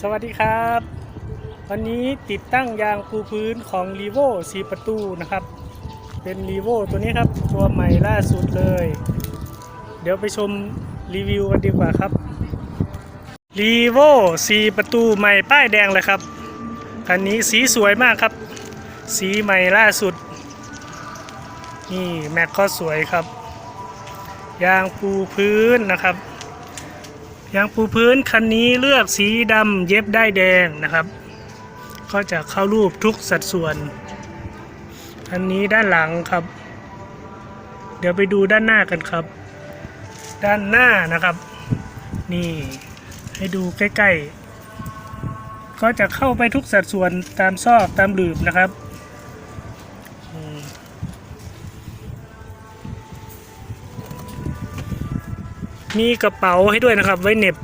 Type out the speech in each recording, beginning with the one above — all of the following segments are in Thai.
สวัสดีครับ วันนี้ติดตั้งยางปูพื้นของ r ีโวสีประตูนะครับ เป็น r ีโวตัวนี้ครับ ตัวใหม่ล่าสุดเลย เดี๋ยวไปชมรีวิวกันดีกว่าครับ r ีโวสีประตูใหม่ป้ายแดงเลยครับ คันนี้สีสวยมากครับ สีใหม่ล่าสุด นี่แม็กก็สวยครับ ยางปูพื้นนะครับ ยางปูพื้นคันนี้เลือกสีดำเย็บได้แดงนะครับ ก็จะเข้ารูปทุกสัดส่วน อันนี้ด้านหลังครับ เดี๋ยวไปดูด้านหน้ากันครับ ด้านหน้านะครับ นี่ให้ดูใกล้ๆ ก็จะเข้าไปทุกสัดส่วนตามซอกตามหลืบนะครับ มีกระเป๋าให้ด้วยนะครับ ไว้เน็บ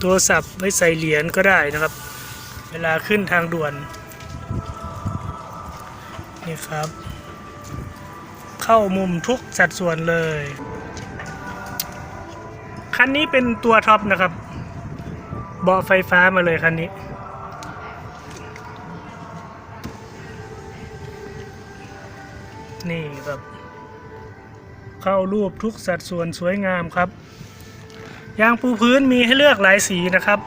โทรศัพท์ไว้ใส่เหรียญก็ได้นะครับ เวลาขึ้นทางด่วนนี่ครับ เข้ามุมทุกสัดส่วนเลย คันนี้เป็นตัวท็อปนะครับ เบาะไฟฟ้ามาเลยคันนี้นี่ครับ เข้ารูปทุกสัดส่วนสวยงามครับ ยางปูพื้นมีให้เลือกหลายสีนะครับ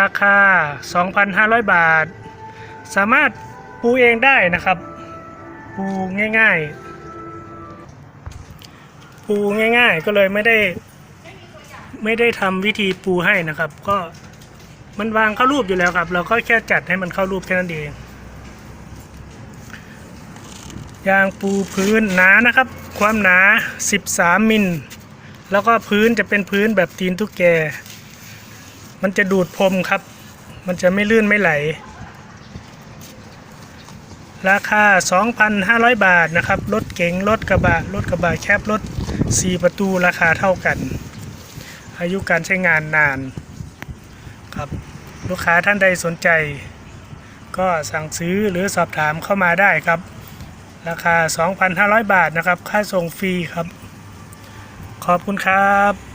ราคา 2,500 บาท สามารถปูเองได้นะครับ ปูง่ายๆ ปูง่ายๆ ก็เลยไม่ได้ไม่ได้ทำวิธีปูให้นะครับ ก็มันวางเข้ารูปอยู่แล้วครับ เราก็แค่จัดให้มันเข้ารูปแค่นั้นเองยางปูพื้นหนานะครับ ความหนา 13 มิล แล้วก็พื้นจะเป็นพื้นแบบตีนตุ๊กแก มันจะดูดพรมครับ มันจะไม่ลื่นไม่ไหล ราคา 2,500 บาทนะครับ รถเก๋ง รถกระบะ รถกระบะแคบ รถ 4 ประตูราคาเท่ากัน อายุการใช้งานนานครับ ลูกค้าท่านใดสนใจ ก็สั่งซื้อหรือสอบถามเข้ามาได้ครับ ราคา 2,500 บาทนะครับ ค่าส่งฟรีครับ ขอบคุณครับ